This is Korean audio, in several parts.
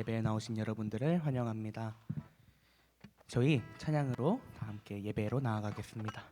예배에 나오신 여러분들을 환영합니다. 저희 찬양으로 다 함께 예배로 나아가겠습니다.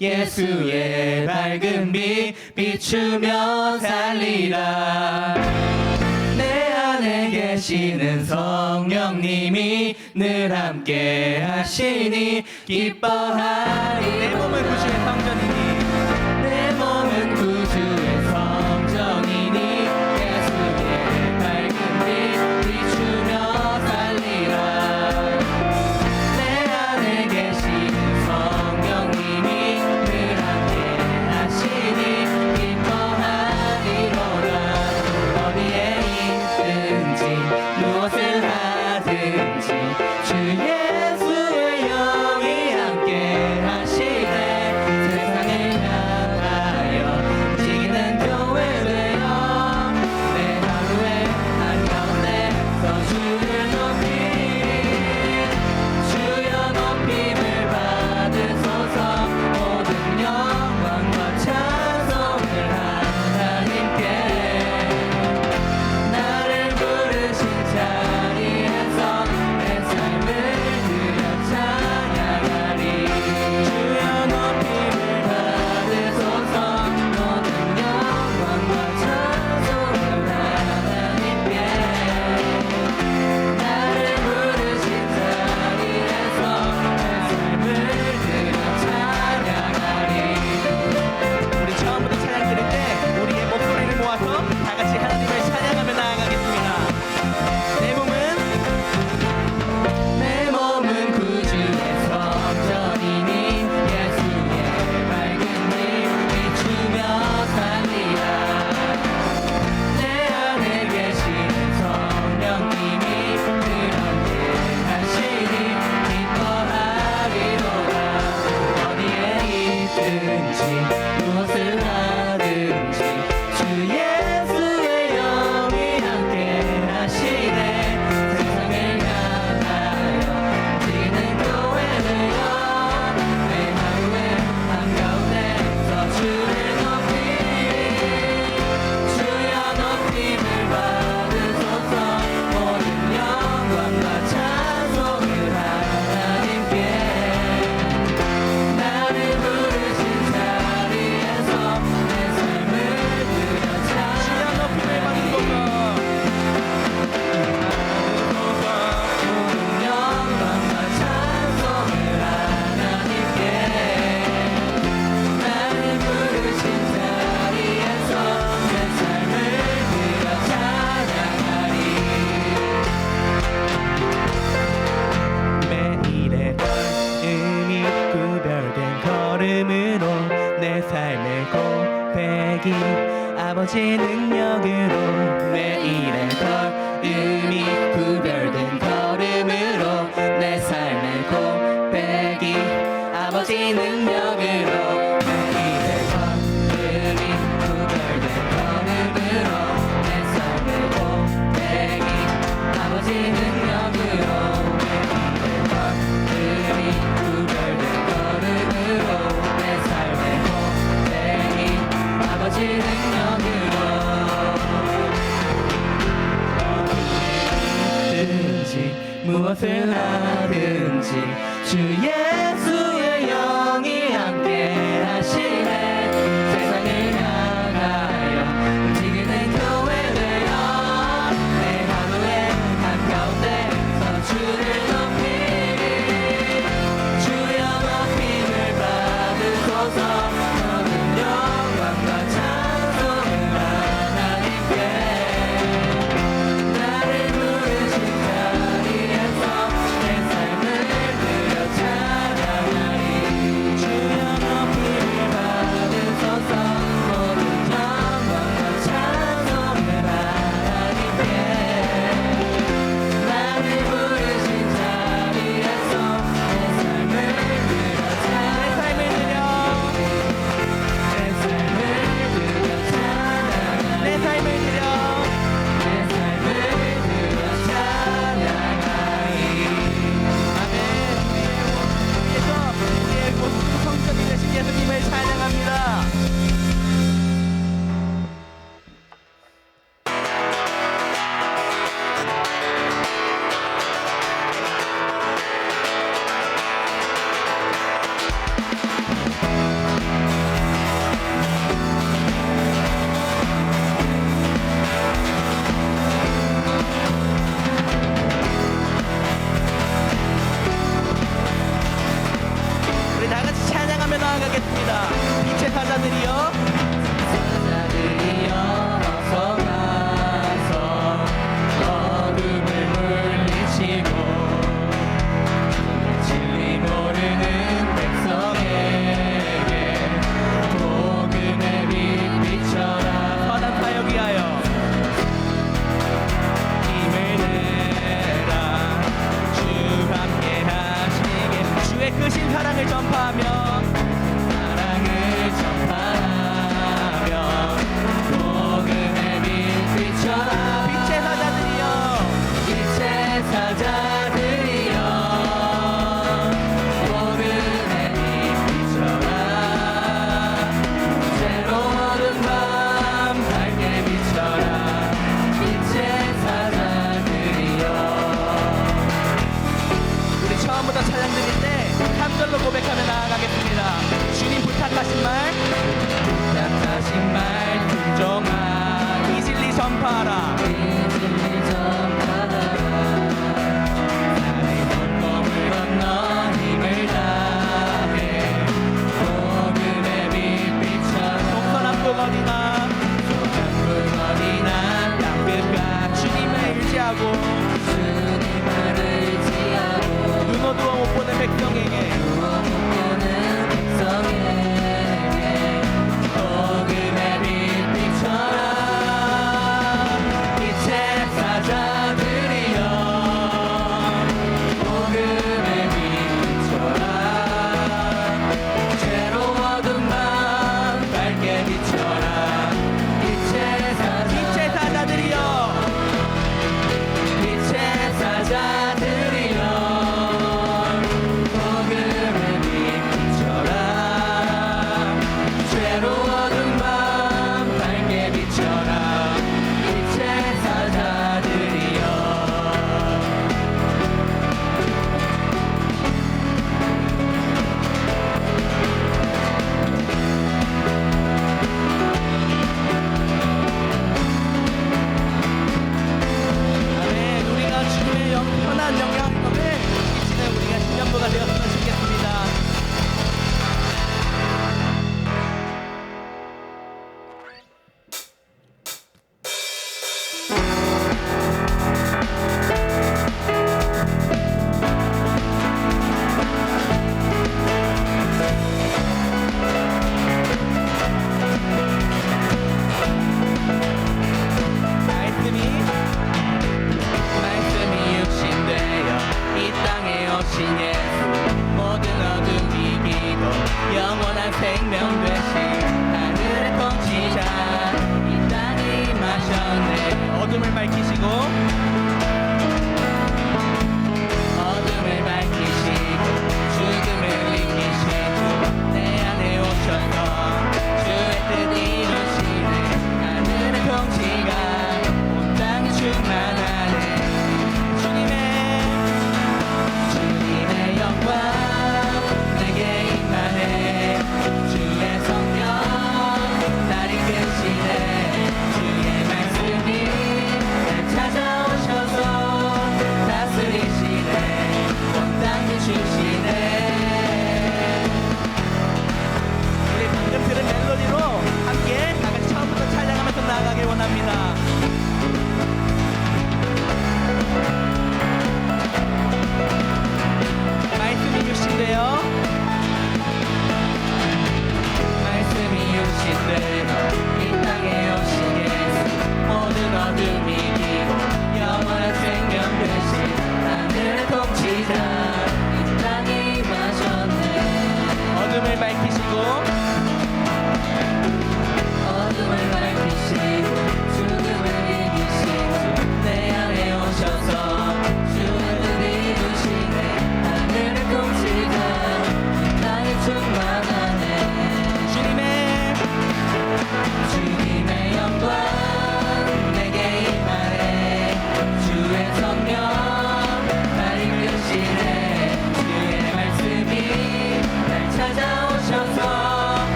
예수의 밝은 빛 비추며 살리라. 내 안에 계시는 성령님이 늘 함께 하시니 기뻐하리. 내 몸을 부신 성전이 아버지 능력으로 내 일에 덜 의미 구별된 무엇을 하든지 주 예수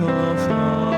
so far.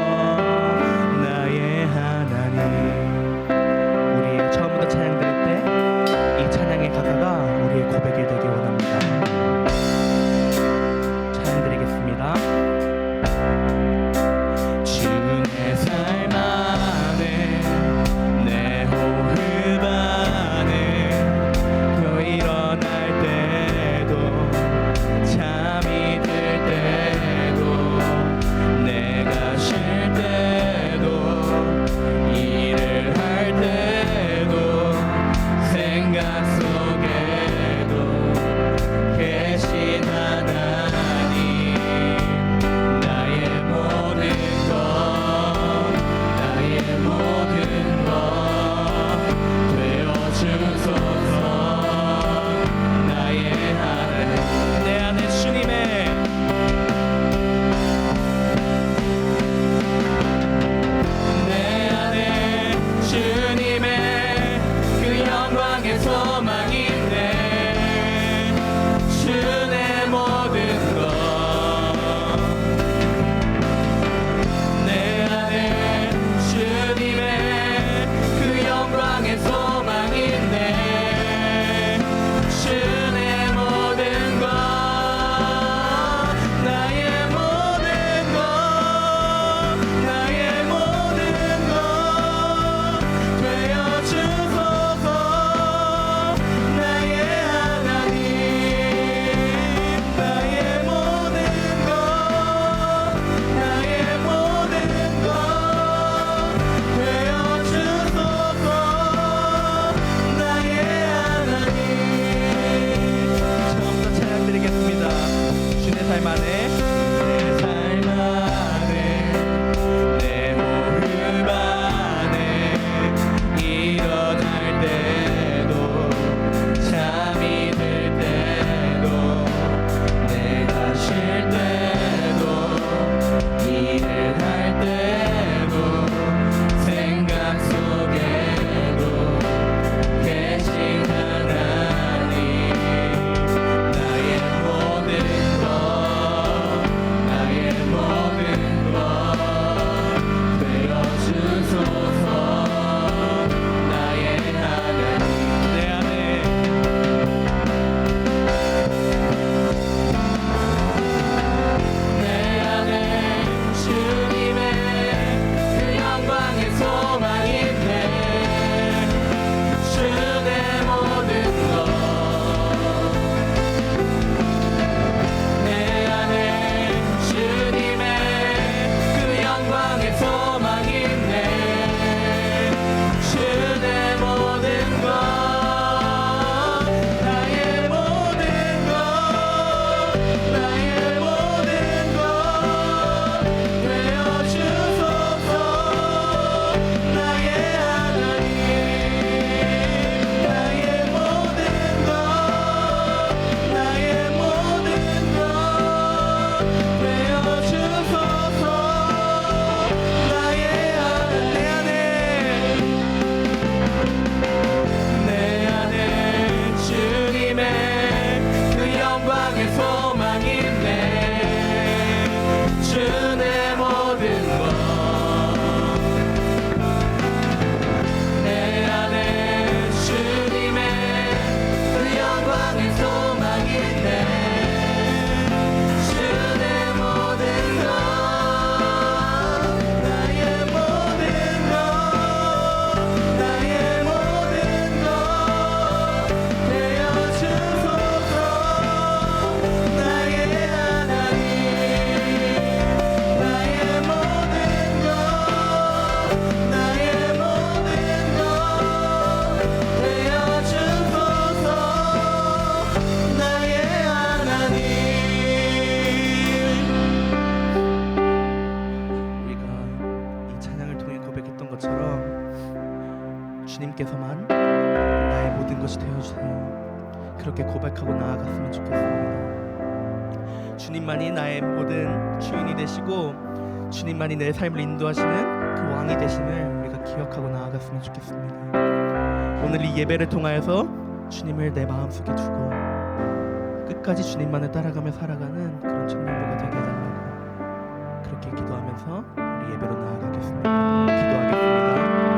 되시고 주님만이 내 삶을 인도하시는 그 왕이 되심을 우리가 기억하고 나아갔으면 좋겠습니다. 오늘 이 예배를 통하여서 주님을 내 마음속에 두고 끝까지 주님만을 따라가며 살아가는 그런 청년부가 되게 해달라고 그렇게 기도하면서 우리 예배로 나아가겠습니다. 기도하겠습니다.